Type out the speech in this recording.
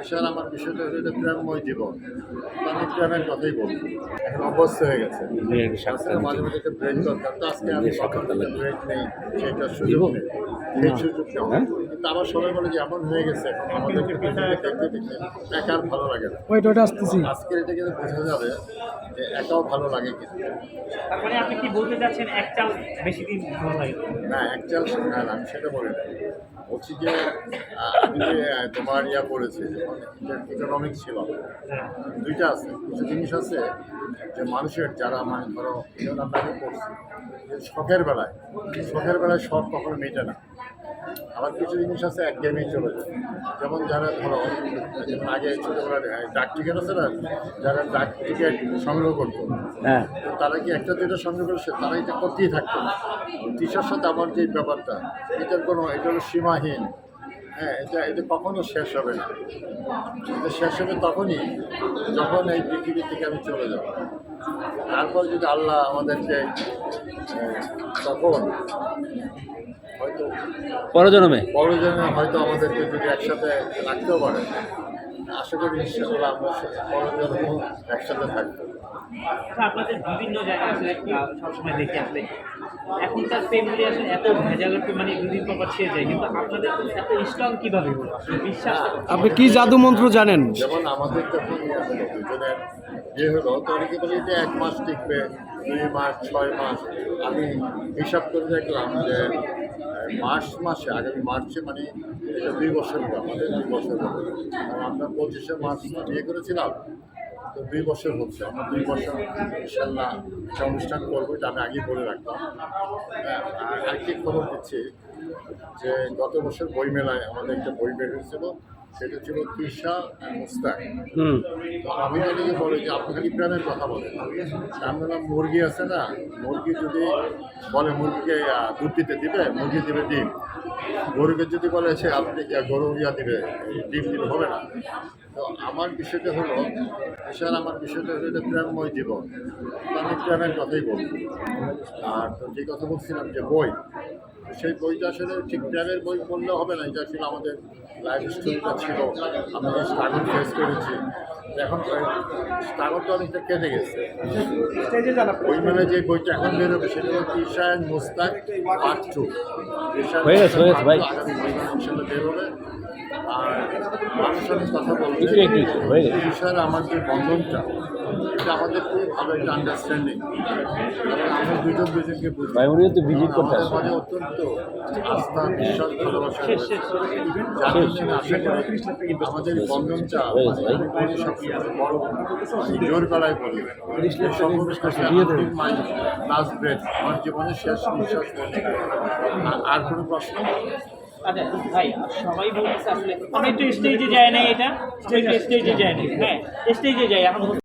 এছাড়া আমার বিষয়টা হলো এটা প্রেমময় জীবন। তো আমি প্রেমের কথাই বলব এখন অভ্যস্ত হয়ে গেছে। আজকে মাঝে মাঝে একটা ব্রেক দরকার। তো আজকে আমি সকাল থেকে ব্রেক নেই সেটা সুযোগ নেই। সেই সুযোগ কিন্তু আবার সবাই বলে যে এমন হয়ে গেছে এখন আমাদেরকে দেখতে দেখতে একা আর ভালো লাগে না। আজকের এটা কিন্তু বোঝা যাবে যে একাও ভালো লাগে কিন্তু তার মানে আপনি কি বলতে চাচ্ছেন এক চাল বেশি দিন ভালো লাগে? না অ্যাকচুয়াল না না, আমি সেটা বলি না। বলছি যে তোমার ইয়া করেছে ইকোনমিক ছিল। দুইটা আছে কিছু জিনিস আছে যে মানুষের যারা মানে ধরো আগে যে শখের বেলায় শখের বেলায় শখ কখনো মেটে না। আবার কিছু জিনিস আছে এক গেমেই চলে যায়। যেমন যারা ধরো যেমন আগে ছোটোবেলার আহ, ডাক টিকিট আছে না যারা ডাক টিকিট সংগ্রহ করতো হ্যাঁ। তো তারা কি একটা দুটো সংগ্রহ করছে তারা এটা করতেই থাকতো। টিচার সাথে আমার যে ব্যাপারটা এটার কোনো এটা হলো সীমাহীন। হ্যাঁ এটা এটা কখনো শেষ হবে না। এটা শেষ হবে তখনই যখন এই পৃথিবী থেকে আমি চলে যাব। তারপর যদি আল্লাহ আমাদেরকে তখন হয়তো পরজন্মে? পরজনে হয়তো আমাদেরকে যদি একসাথে রাখতেও পারে। আশা করি ইনশাআল্লাহ আমরা পরজন্ম একসাথে থাকব। আচ্ছা, আপনাদের বিভিন্ন জায়গায় সবসময় দেখি আসলে এখনকার প্রেমগুলি আসলে এত ভেজালের মানে দুদিন পর পর ছেড়ে যায় কিন্তু আপনাদের এত স্ট্রং কীভাবে বিশ্বাস আপনি কি জাদু মন্ত্র জানেন? যেমন আমাদের যখন ইয়ে হলো দুজনের বিয়ে হলো তো অনেকে বলি যে এক মাস টিকবে দুই মাস ছয় মাস। আমি হিসাব করে দেখলাম যে মার্চ মাসে আগামী মার্চে মানে এটা দুই বছর আমাদের দুই বছর আমরা পঁচিশে মার্চ বিয়ে করেছিলাম তো দুই বছর হচ্ছে আমরা দুই বছর ইনশাল্লাহ একটা অনুষ্ঠান করব এটা আমি আগেই বলে রাখলাম। হ্যাঁ আর আরেকটি খবর দিচ্ছি যে গত বছর বই মেলায় আমাদের একটা বই বের হয়েছিল সেটা ছিল তিশা মুস্তাক। হুম। তো আমি অনেকে বলে যে আপনি খালি প্রেমের কথা বলেন। আমি বললাম মুরগি আছে না মুরগি যদি বলে মুরগিকে দুধ দিতে দিবে মুরগি দিবে ডিম। গরুকে যদি বলে সে আপনি গরু ইয়া দিবে ডিম দিবে হবে না। তো আমার বিষয়টা হলো এছাড়া আমার বিষয়টা হলো এটা প্রেমময় জীবন। আমি প্রেমের কথাই বলব আর তো যে কথা বলছিলাম যে বই সেই বইটা আসলে ঠিক প্রেমের বই পড়লে হবে না এটা আসলে আমাদের লাইফ স্টোরিটা ছিল। আমরা যে স্ট্রাগল ফেস করেছি এখন স্ট্রাগলটা অনেকটা কেটে গেছে। ওই মানে যে বইটা এখন বেরোবে সেটা হলো কিষান মুস্তাক পার্ট টু গেছে, হয়ে গেছে, ভাই। আগামী ইনশাল্লাহ বেরোবে আর মানুষের সাথে কথা হয়ে গেছে। কিষার আমার যে বন্ধনটা এটা আমাদের খুবই ভালো একটা আন্ডারস্ট্যান্ডিং আমরা দুজন দুজনকে বুঝি। তো করতে আমাদের। অত্যন্ত আস্থা বিশ্বাস ভালোবাসা আমাদের এই বন্ধনটা বলি সবসময় বড় আমি জোর গলায় বলি। লাস্ট ব্রেথ আমার জীবনের শেষ নিঃশ্বাস। আর- আর কোনো প্রশ্ন? আচ্ছা ভাই সবাই বলতেছে আসলে। আমি একটু স্টেজে যাই না এটা। স্টেজে যায় না হ্যাঁ স্টেজে যাই এখন